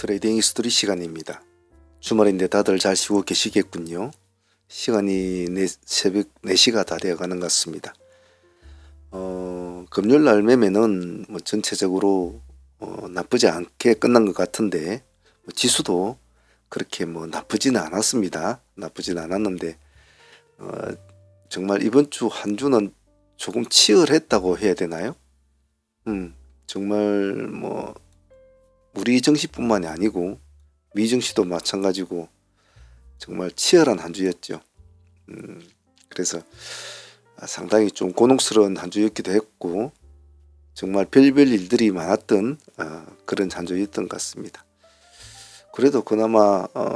트레이딩 히스토리 시간입니다. 주말인데 다들 잘 쉬고 계시겠군요. 시간이 네, 새벽 4시가 다 되어가는 것 같습니다. 어, 금요일 날 매매는 뭐 전체적으로 어, 나쁘지 않게 끝난 것 같은데 뭐 지수도 그렇게 뭐 나쁘지는 않았습니다. 나쁘지는 않았는데 어, 정말 이번 주 한 주는 조금 치열했다고 해야 되나요? 음, 정말 뭐 우리 정시뿐만이 아니고 미정시도 마찬가지고 정말 치열한 한 주였죠. 음, 그래서 아, 상당히 좀 곤혹스러운 한 주였기도 했고 정말 별별 일들이 많았던 아, 그런 한 주였던 것 같습니다. 그래도 그나마 어,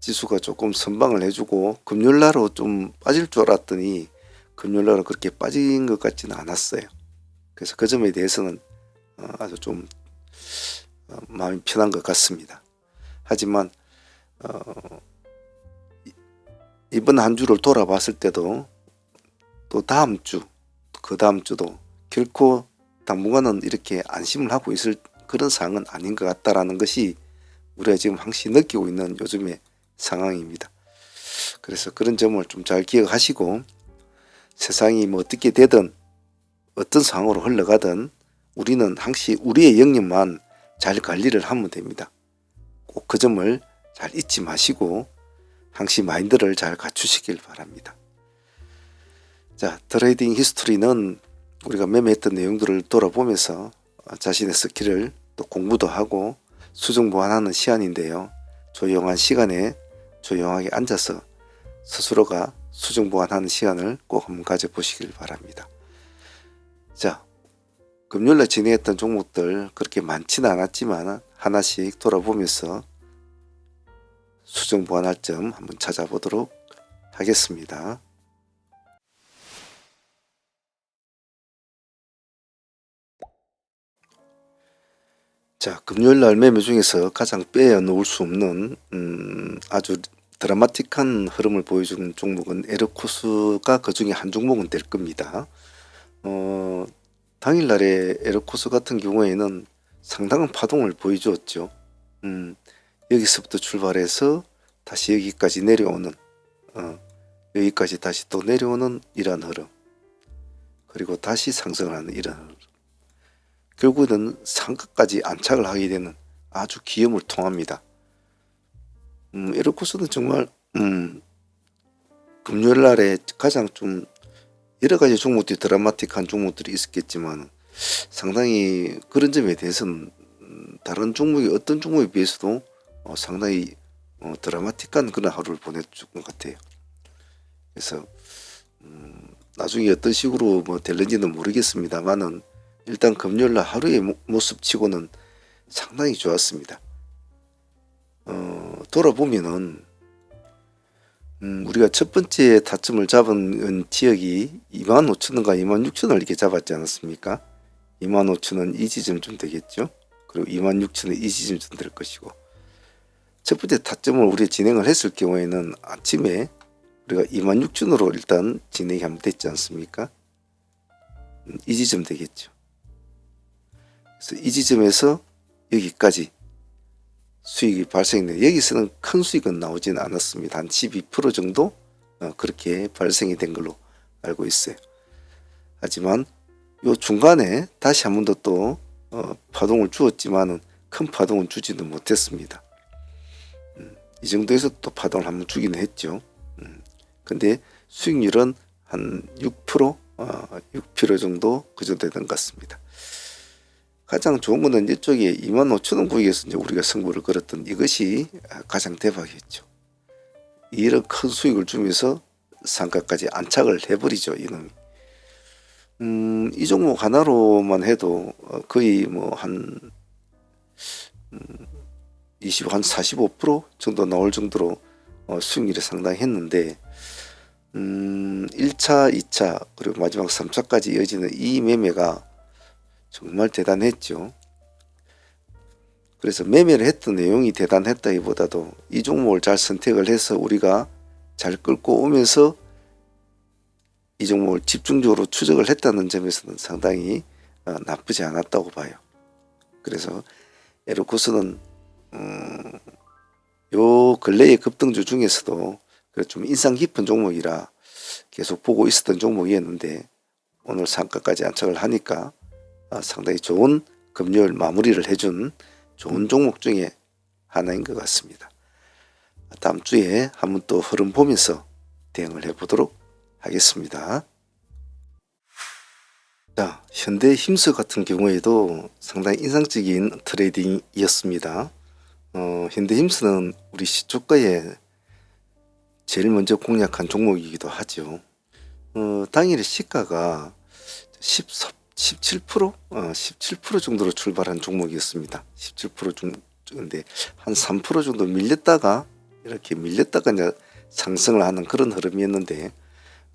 지수가 조금 선방을 해주고 금요일날로 좀 빠질 줄 알았더니 금요일날로 그렇게 빠진 것 같지는 않았어요. 그래서 그 점에 대해서는 어, 아주 좀 어, 마음이 편한 것 같습니다. 하지만 어, 이- 이번 한 주를 돌아봤을 때도 또 다음 주, 그 다음 주도 결코 당분간은 이렇게 안심을 하고 있을 그런 상황은 아닌 것 같다라는 것이 우리가 지금 항시 느끼고 있는 요즘의 상황입니다. 그래서 그런 점을 좀 잘 기억하시고 세상이 뭐 어떻게 되든 어떤 상황으로 흘러가든 우리는 항시 우리의 영역만 잘 관리를 하면 됩니다. 꼭 그 점을 잘 잊지 마시고 항시 마인드를 잘 갖추시길 바랍니다. 자, 트레이딩 히스토리는 우리가 매매했던 내용들을 돌아보면서 자신의 스킬을 또 공부도 하고 수정 보완하는 시간인데요. 조용한 시간에 조용하게 앉아서 스스로가 수정 보완하는 시간을 꼭 한번 가져보시길 바랍니다. 자, 금요일날 진행했던 종목들 그렇게 많지는 않았지만 하나씩 돌아보면서 수정 보완할 점 한번 찾아보도록 하겠습니다. 자, 금요일 날 매매 중에서 가장 빼어놓을 수 없는 음, 아주 드라마틱한 흐름을 보여주는 종목은 에르코스가 그 중에 한 종목은 될 겁니다. 어, 당일날에 에르코스 같은 경우에는 상당한 파동을 보여주었죠. 음, 여기서부터 출발해서 다시 여기까지 내려오는, 어, 여기까지 다시 또 내려오는 이러한 흐름, 그리고 다시 상승을 하는 이러한 흐름. 결국은 상가까지 안착을 하게 되는 아주 기염을 통합니다. 음, 에르코스는 정말 음, 금요일 날에 가장 좀 여러 가지 종목들이 드라마틱한 종목들이 있었겠지만 상당히 그런 점에 대해서는 음, 다른 종목이 어떤 종목에 비해서도 어, 상당히 어, 드라마틱한 그런 하루를 보내준 것 같아요. 그래서 음, 나중에 어떤 식으로 뭐 될는지는 모르겠습니다만은 일단 금요일 날 하루의 모- 모습치고는 상당히 좋았습니다. 어, 돌아보면은 음, 우리가 첫 번째 타점을 잡은 지역이 2만 5천 원과 2만 6천 원 이렇게 잡았지 않았습니까? 2만 5천 원이 지점쯤 되겠죠. 그리고 2만 6천 원이 지점쯤 될 것이고 첫 번째 타점을 우리 진행을 했을 경우에는 아침에 우리가 2만 6천 원으로 일단 진행이 하면 됐지 않습니까? 음, 이 지점 되겠죠. 그래서 이 지점에서 여기까지 수익이 발생돼 여기서는 큰 수익은 나오지는 않았습니다. 한 12% 정도 어, 그렇게 발생이 된 걸로 알고 있어요. 하지만 요 중간에 다시 한 번 더또 어, 파동을 주었지만은 큰 파동은 주지는 못했습니다. 음, 이 정도에서 또 파동을 한번 주기는 했죠. 음, 근데 수익률은 한 6%, 어, 6% 정도 그 정도 되는 것 같습니다. 가장 좋은 거는 이쪽에 2만 5천 원 구역에서 이제 우리가 승부를 걸었던 이것이 가장 대박이었죠. 이런 큰 수익을 주면서 상가까지 안착을 해버리죠 이놈이. 음, 이 종목 하나로만 해도 어, 거의 뭐한 음, 20, 한 45% 정도 나올 정도로 어, 수익률이 상당히 했는데 음, 1차, 2차 그리고 마지막 3차까지 이어지는 이 매매가 정말 대단했죠. 그래서 매매를 했던 내용이 대단했다기보다도 이 종목을 잘 선택을 해서 우리가 잘 끌고 오면서 이 종목을 집중적으로 추적을 했다는 점에서는 상당히 어, 나쁘지 않았다고 봐요. 그래서 에르코스는 음, 요 근래의 급등주 중에서도 그좀 인상 깊은 종목이라 계속 보고 있었던 종목이었는데 오늘 상가까지 안착을 하니까 아, 상당히 좋은 금요일 마무리를 해준 좋은 종목 중에 하나인 것 같습니다. 다음 주에 한번 또 흐름 보면서 대응을 해보도록 하겠습니다. 자, 현대 힘스 같은 경우에도 상당히 인상적인 트레이딩이었습니다. 어, 현대 힘스는 우리 시초가에 제일 먼저 공략한 종목이기도 하죠. 어, 당일 시가가 10, 17%? 어, 17% 정도로 출발한 종목이었습니다. 17% 정도인데 한 3% 정도 밀렸다가 이렇게 밀렸다가 이제 상승을 하는 그런 흐름이었는데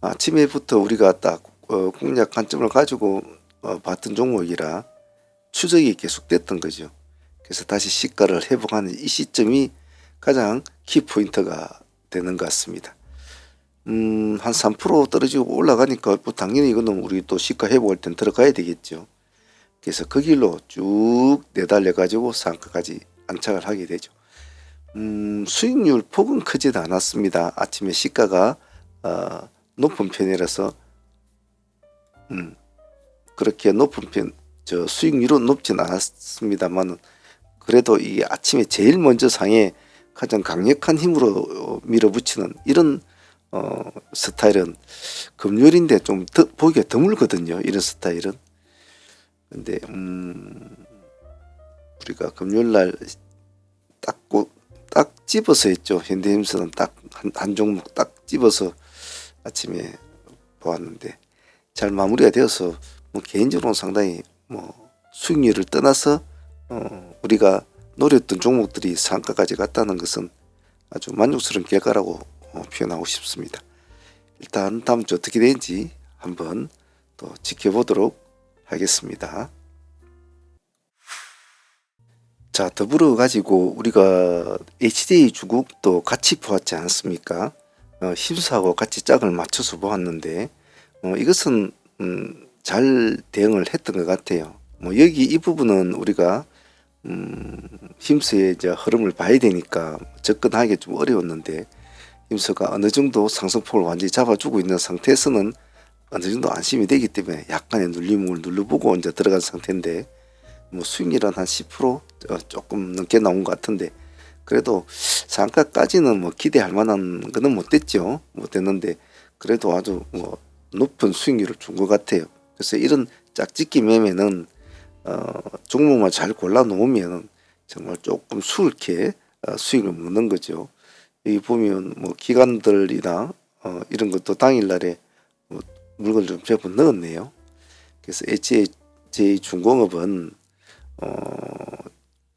아침에부터 우리가 딱 어, 공략 관점을 가지고 어, 봤던 종목이라 추적이 계속됐던 거죠. 그래서 다시 시가를 회복하는 이 시점이 가장 키포인트가 되는 것 같습니다. 음, 한 3% 떨어지고 올라가니까 뭐 당연히 이거는 우리 또 시가 회복할 땐 들어가야 되겠죠. 그래서 그 길로 쭉 내달려 가지고 상가까지 안착을 하게 되죠. 음, 수익률 폭은 크지도 않았습니다. 아침에 시가가 어, 높은 편이라서 음, 그렇게 높은 편, 저 수익률은 높진 않았습니다만 그래도 이 아침에 제일 먼저 상에 가장 강력한 힘으로 어, 밀어붙이는 이런 어, 스타일은 금요일인데 좀 더, 보기가 드물거든요. 이런 스타일은. 근데 음, 우리가 금요일 날딱 딱 집어서 했죠. 현대힘스는 딱한 한 종목 딱 집어서 아침에 보았는데 잘 마무리가 되어서 뭐 개인적으로는 상당히 뭐 수익률을 떠나서 어, 우리가 노렸던 종목들이 상가까지 갔다는 것은 아주 만족스러운 결과라고 어, 표현하고 싶습니다. 일단 다음 주 어떻게 되는지 한번 또 지켜보도록 하겠습니다. 자, 더불어 가지고 우리가 HDA 주국도 같이 보았지 않습니까? 어, 힘수하고 같이 짝을 맞춰서 보았는데 어, 이것은 음, 잘 대응을 했던 것 같아요. 뭐 여기 이 부분은 우리가 음, 힘수의 이제 흐름을 봐야 되니까 접근하기 좀 어려웠는데 힘수가 어느 정도 상승폭을 완전히 잡아주고 있는 상태에서는 어느 정도 안심이 되기 때문에 약간의 눌림을 눌러보고 이제 들어간 상태인데 뭐 수익률은 한 10% 어, 조금 넘게 나온 것 같은데 그래도 상가까지는 뭐 기대할 만한 거는 못 됐죠 못 됐는데 그래도 아주 뭐 높은 수익률을 준 것 같아요 그래서 이런 짝짓기 매매는 어, 종목만 잘 골라 놓으면 정말 조금 수월케 어, 수익을 먹는 거죠. 여기 보면 뭐 기관들이나 어, 이런 것도 당일날에 뭐 물건을 좀 제법 넣었네요. 그래서 HJ 중공업은 어,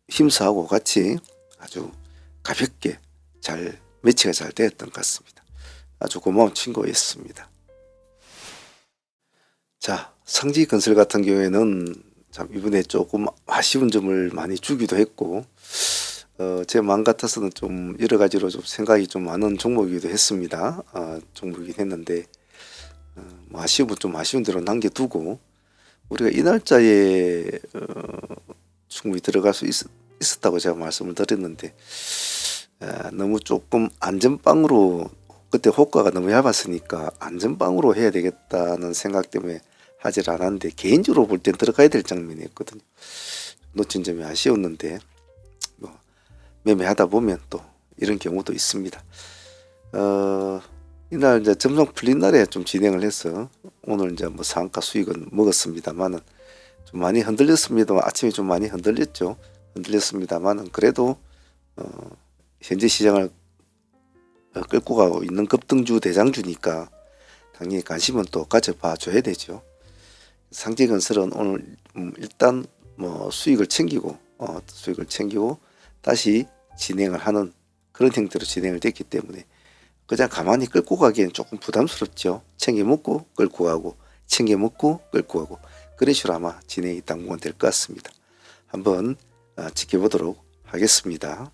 힘사하고 같이 아주 가볍게 잘 매치가 잘 되었던 것 같습니다. 아주 고마운 친구였습니다. 자, 상지 건설 같은 경우에는 참 이번에 조금 아쉬운 점을 많이 주기도 했고 어, 제 마음 같아서는 좀 여러 가지로 좀 생각이 좀 많은 종목이기도 했습니다. 어, 종목이긴 했는데 어, 뭐 아쉬움은 좀 아쉬운 대로 남겨두고 우리가 이 날짜에 어, 충분히 들어갈 수 있, 있었다고 제가 말씀을 드렸는데 에, 너무 조금 안전빵으로 그때 호가가 너무 얇았으니까 안전빵으로 해야 되겠다는 생각 때문에 하질 않았는데 개인적으로 볼 땐 들어가야 될 장면이었거든요. 놓친 점이 아쉬웠는데 뭐 매매하다 보면 또 이런 경우도 있습니다. 어, 이날 이제 점성 풀린 날에 좀 진행을 해서 오늘 이제 뭐 상가 수익은 먹었습니다만은 좀 많이 흔들렸습니다. 아침에 좀 많이 흔들렸죠. 흔들렸습니다만은 그래도 어, 현재 시장을 어, 끌고 가고 있는 급등주 대장주니까 당연히 관심은 또 가져봐 줘야 되죠. 상지건설은 오늘 음, 일단 뭐 수익을 챙기고 어, 수익을 챙기고 다시 진행을 하는 그런 형태로 진행을 됐기 때문에 그냥 가만히 끌고 가기엔 조금 부담스럽죠. 챙겨 먹고 끌고 가고 챙겨 먹고 끌고 가고 그런 식으로 아마 진행이 당분간 될 것 같습니다. 한번 아, 지켜보도록 하겠습니다.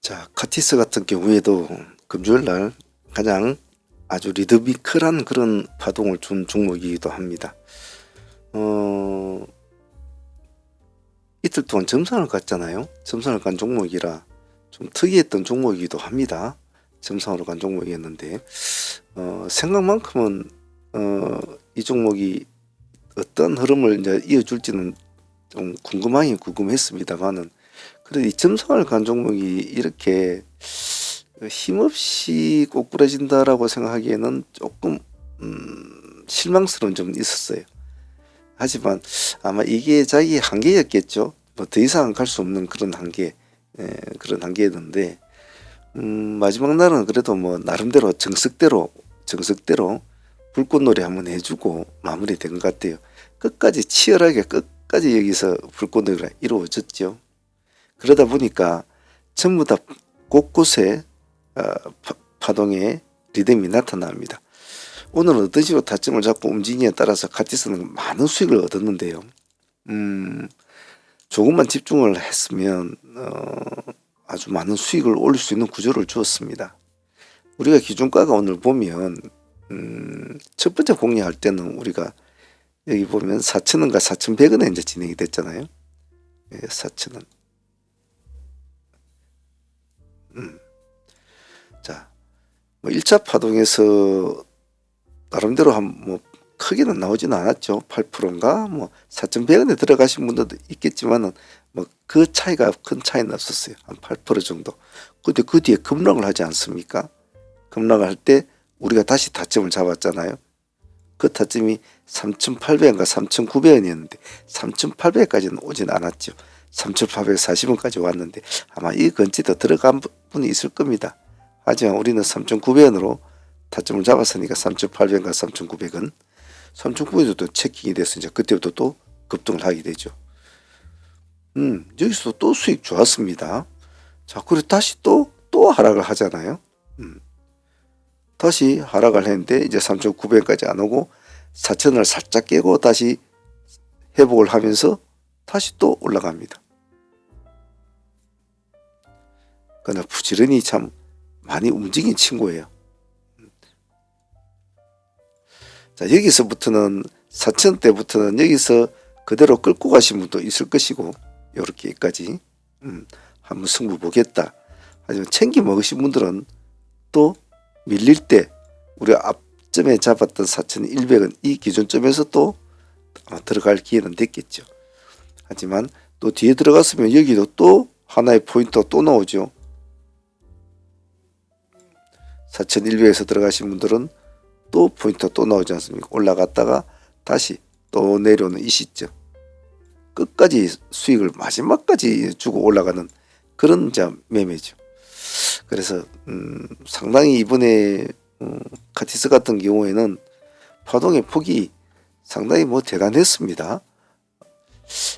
자, 카티스 같은 경우에도 금주일 날 가장 아주 리드미컬한 그런 파동을 준 종목이기도 합니다. 어, 이틀 동안 점선을 갔잖아요. 점선을 간 종목이라 좀 특이했던 종목이기도 합니다. 점선으로 간 종목이었는데 어, 생각만큼은 어, 이 종목이 어떤 흐름을 이제 이어줄지는 좀 궁금하긴 궁금했습니다만은 그래도 이 점선을 간 종목이 이렇게 힘없이 꼬꾸라진다라고 생각하기에는 조금 음, 실망스러운 점은 있었어요. 하지만 아마 이게 자기 한계였겠죠. 뭐 더 이상 갈 수 없는 그런 한계, 예, 그런 한계였는데 음, 마지막 날은 그래도 뭐 나름대로 정석대로 정석대로 불꽃놀이 한번 해주고 마무리된 것 같아요. 끝까지 치열하게 끝까지 여기서 불꽃놀이가 이루어졌죠. 그러다 보니까 전부 다 곳곳에 어, 파, 파동의 리듬이 나타납니다. 오늘은 어떤 식으로 타점을 잡고 움직이냐에 따라서 카티스는 많은 수익을 얻었는데요. 음, 조금만 집중을 했으면 어, 아주 많은 수익을 올릴 수 있는 구조를 주었습니다. 우리가 기준가가 오늘 보면 음, 첫 번째 공략할 때는 우리가 여기 보면 4,000원과 4,100원에 이제 진행이 됐잖아요. 예, 4,000원. 음. 자, 뭐 1차 파동에서 나름대로 한뭐 크게는 나오지는 않았죠. 8%인가 뭐 4,100원에 들어가신 분들도 있겠지만은 뭐 그 차이가 큰 차이는 없었어요. 한 8% 정도. 근데 그 뒤에 급락을 하지 않습니까? 급락을 할 때 우리가 다시 타점을 잡았잖아요. 그 타점이 3,800원과 3,900원이었는데 3,800원까지는 오진 않았죠. 3,840원까지 왔는데 아마 이 근처에 들어간 분이 있을 겁니다. 하지만 우리는 3,900원으로 타점을 잡았으니까 3,800원과 3,900원 3,900원도 또 체킹이 돼서 이제 그때부터 또 급등을 하게 되죠. 음, 여기서 또 수익 좋았습니다. 자, 그리고 다시 또, 또 하락을 하잖아요. 음. 다시 하락을 했는데 이제 3,900원까지 안 오고 4,000원을 살짝 깨고 다시 회복을 하면서 다시 또 올라갑니다. 그러나 부지런히 참 많이 움직인 친구예요. 자, 여기서부터는 4천 때부터는 여기서 그대로 끌고 가신 분도 있을 것이고 요렇게까지 음, 한번 승부 보겠다. 하지만 챙겨 먹으신 분들은 또 밀릴 때 우리 앞점에 잡았던 4,100원 이 기준점에서 또 아마 들어갈 기회는 됐겠죠. 하지만 또 뒤에 들어갔으면 여기도 또 하나의 포인트가 또 나오죠. 4,100에서 들어가신 분들은 또 포인트가 또 나오지 않습니까? 올라갔다가 다시 또 내려오는 이 시점. 끝까지 수익을 마지막까지 주고 올라가는 그런 자 매매죠. 그래서 음, 상당히 이번에 음, 카티스 같은 경우에는 파동의 폭이 상당히 뭐 대단했습니다.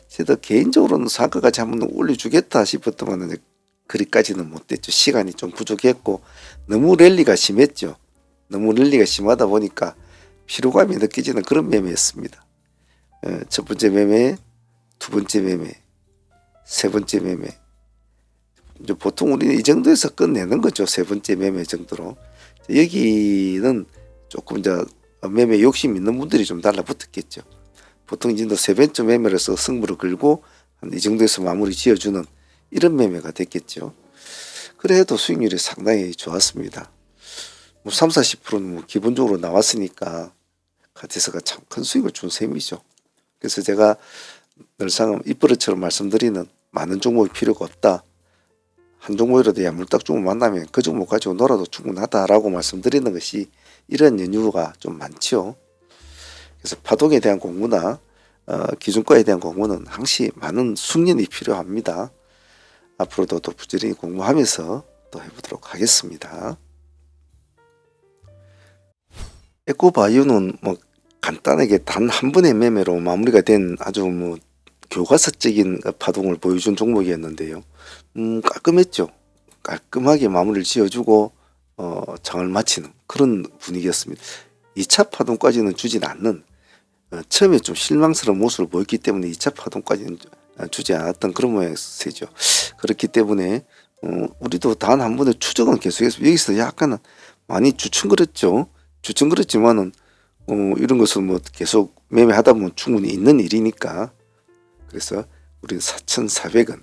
제가 개인적으로는 상가까지 한번 올려주겠다 싶었더만 그리까지는 못됐죠. 시간이 좀 부족했고 너무 랠리가 심했죠. 너무 랠리가 심하다 보니까 피로감이 느껴지는 그런 매매였습니다. 어, 첫 번째 매매, 두 번째 매매, 세 번째 매매. 보통 우리는 이 정도에서 끝내는 거죠. 세 번째 매매 정도로. 여기는 조금 이제 매매 욕심 있는 분들이 좀 달라붙었겠죠. 보통 이제 세 번째 매매를 해서 승부를 걸고 한 이 정도에서 마무리 지어주는 이런 매매가 됐겠죠. 그래도 수익률이 상당히 좋았습니다. 뭐 3, 40%는 뭐 기본적으로 나왔으니까 카티스가 참 큰 수익을 준 셈이죠. 그래서 제가 늘상 이버릇처럼 말씀드리는 많은 종목이 필요가 없다. 한 종목이라도 야물딱 종목 만나면 그 종목 가지고 놀아도 충분하다라고 말씀드리는 것이 이런 연유가 좀 많죠. 그래서 파동에 대한 공부나 어, 기준가에 대한 공부는 항시 많은 숙련이 필요합니다. 앞으로도 또 부지런히 공부하면서 또 해보도록 하겠습니다. 에코바이오는 뭐 간단하게 단 한 번의 매매로 마무리가 된 아주 뭐 교과서적인 파동을 보여준 종목이었는데요. 음, 깔끔했죠. 깔끔하게 마무리를 지어주고 어, 장을 마치는 그런 분위기였습니다. 2차 파동까지는 주진 않는 어, 처음에 좀 실망스러운 모습을 보였기 때문에 2차 파동까지는 주지 않았던 그런 모양새죠. 그렇기 때문에 어, 우리도 단 한 번의 추적은 계속해서 여기서 약간은 많이 주춤거렸죠. 주춤거렸지만은 어, 이런 것은 뭐 계속 매매하다 보면 충분히 있는 일이니까 그래서 우리는 4,400원.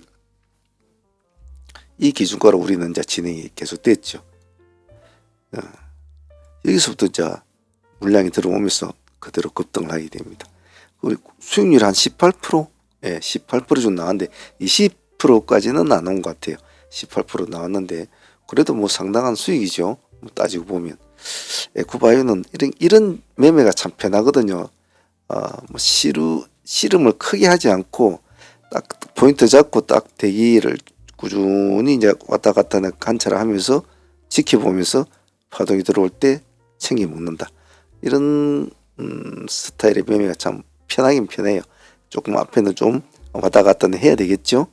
이 기준가로 우리는 이제 진행이 계속됐죠. 어, 여기서부터 이제 물량이 들어오면서 그대로 급등을 하게 됩니다. 수익률 한 18%, 예, 18%좀 나왔는데 20%까지는 안 온 것 같아요. 18% 나왔는데 그래도 뭐 상당한 수익이죠. 뭐 따지고 보면 에코바이오는 이런 이런 매매가 참 편하거든요. 아, 뭐 씨루 씨름을 크게 하지 않고 딱 포인트 잡고 딱 대기를 꾸준히 이제 왔다 갔다 관찰을 하면서 지켜보면서 파동이 들어올 때 챙겨 먹는다. 이런 음, 스타일의 매매가 참 편하긴 편해요. 조금 앞에는 좀 왔다 갔다는 해야 되겠죠.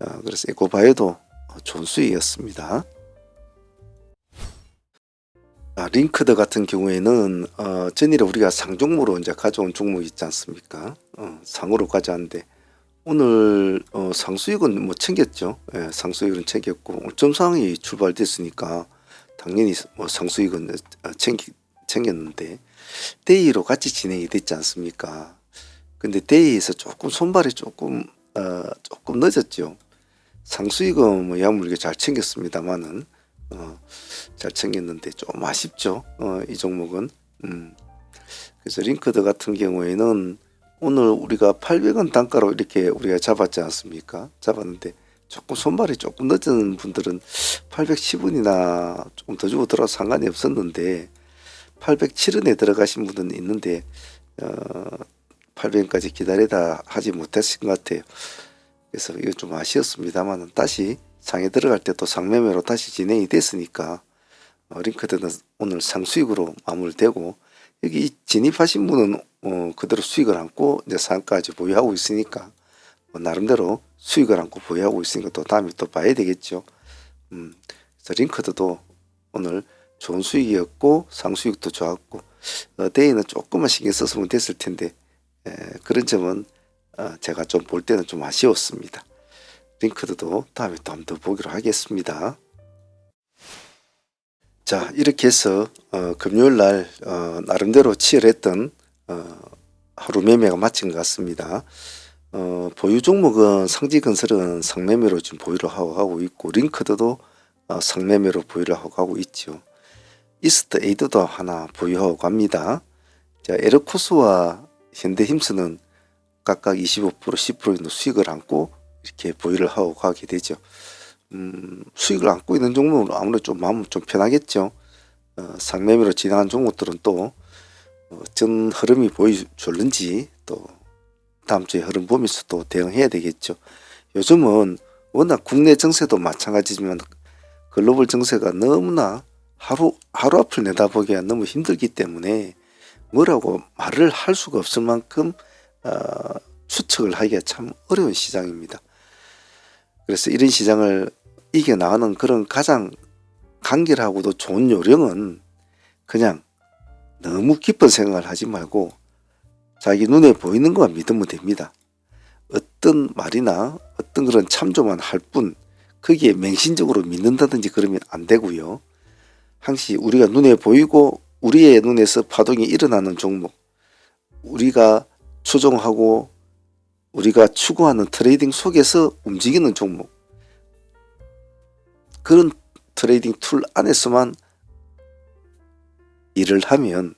어, 그래서 에코바이오도 좋은 수익이었습니다. 아, 링크드 같은 경우에는 어, 전일에 우리가 상종무로 이제 가져온 종목 있지 않습니까? 어, 상으로 가져왔는데 오늘 어, 상수익은 뭐 챙겼죠. 예, 상수익은 챙겼고 점상이 출발됐으니까 당연히 뭐 상수익은 어, 챙기, 챙겼는데 데이로 같이 진행이 됐지 않습니까? 근데 데이에서 조금 손발이 조금 어, 조금 늦었죠. 상수익은 뭐 약물게 잘 챙겼습니다만은 어, 잘 챙겼는데 좀 아쉽죠. 어, 이 종목은. 음. 그래서 링크드 같은 경우에는 오늘 우리가 800원 단가로 이렇게 우리가 잡았지 않습니까? 잡았는데 조금 손발이 조금 늦은 분들은 810원이나 조금 더 주고 들어도 상관이 없었는데 807원에 들어가신 분은 있는데 어, 800원까지 기다리다 하지 못하신 것 같아요. 그래서 이거 좀 아쉬웠습니다만 다시 상에 들어갈 때 또 상매매로 다시 진행이 됐으니까 어, 링크드는 오늘 상수익으로 마무리되고 여기 진입하신 분은 어, 그대로 수익을 안고 이제 상까지 보유하고 있으니까 뭐 나름대로 수익을 안고 보유하고 있으니까 또 다음에 또 봐야 되겠죠. 음, 그래서 링크드도 오늘 좋은 수익이었고 상수익도 좋았고 어, 데이는 조금만 신경 썼으면 됐을 텐데 에, 그런 점은 어, 제가 좀 볼 때는 좀 아쉬웠습니다. 링크드도 다음에 또 한번 더 보기로 하겠습니다. 자 이렇게 해서 어, 금요일 날 어, 나름대로 치열했던 어, 하루 매매가 마친 것 같습니다. 어, 보유 종목은 상지건설은 상매매로 지금 보유를 하고 가고 있고 링크드도 어, 상매매로 보유를 하고 가고 있죠. 이스트 에이드도 하나 보유하고 갑니다. 자 에르코스와 현대힘스는 각각 25% 10% 정도 수익을 안고 이렇게 보유를 하고 가게 되죠. 음, 수익을 안고 있는 종목은 아무래도 좀 마음 좀 편하겠죠. 어, 상매매로 진행한 종목들은 또 어, 어떤 흐름이 보여줄는지 또 다음 주에 흐름 보면서 또 대응해야 되겠죠. 요즘은 워낙 국내 정세도 마찬가지지만 글로벌 정세가 너무나 하루 하루 앞을 내다보기가 너무 힘들기 때문에 뭐라고 말을 할 수가 없을 만큼 어, 추측을 하기가 참 어려운 시장입니다. 그래서 이런 시장을 이겨나가는 그런 가장 간결하고도 좋은 요령은 그냥 너무 깊은 생각을 하지 말고 자기 눈에 보이는 것만 믿으면 됩니다. 어떤 말이나 어떤 그런 참조만 할 뿐 거기에 맹신적으로 믿는다든지 그러면 안 되고요. 항시 우리가 눈에 보이고 우리의 눈에서 파동이 일어나는 종목 우리가 추종하고 우리가 추구하는 트레이딩 속에서 움직이는 종목 그런 트레이딩 툴 안에서만 일을 하면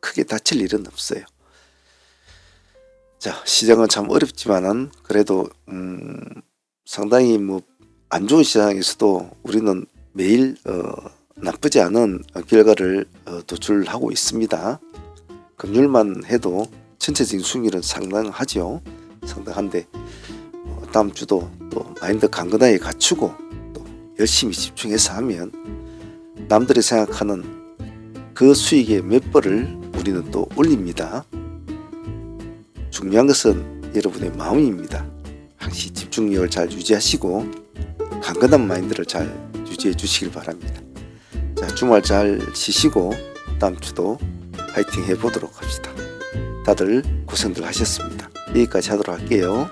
크게 다칠 일은 없어요. 자 시장은 참 어렵지만은 그래도 음, 상당히 뭐 안 좋은 시장에서도 우리는 매일 어, 나쁘지 않은 결과를 어, 도출하고 있습니다. 금률만 해도 전체적인 수익률은 상당하죠. 상당한데 어, 다음 주도 또 마인드 강건하게 갖추고 또 열심히 집중해서 하면 남들이 생각하는 그 수익의 몇 배를 우리는 또 올립니다. 중요한 것은 여러분의 마음입니다. 항시 집중력을 잘 유지하시고 강건한 마인드를 잘 유지해 주시길 바랍니다. 자, 주말 잘 쉬시고 다음 주도 파이팅 해보도록 합시다. 다들 고생들 하셨습니다. 여기까지 하도록 할게요.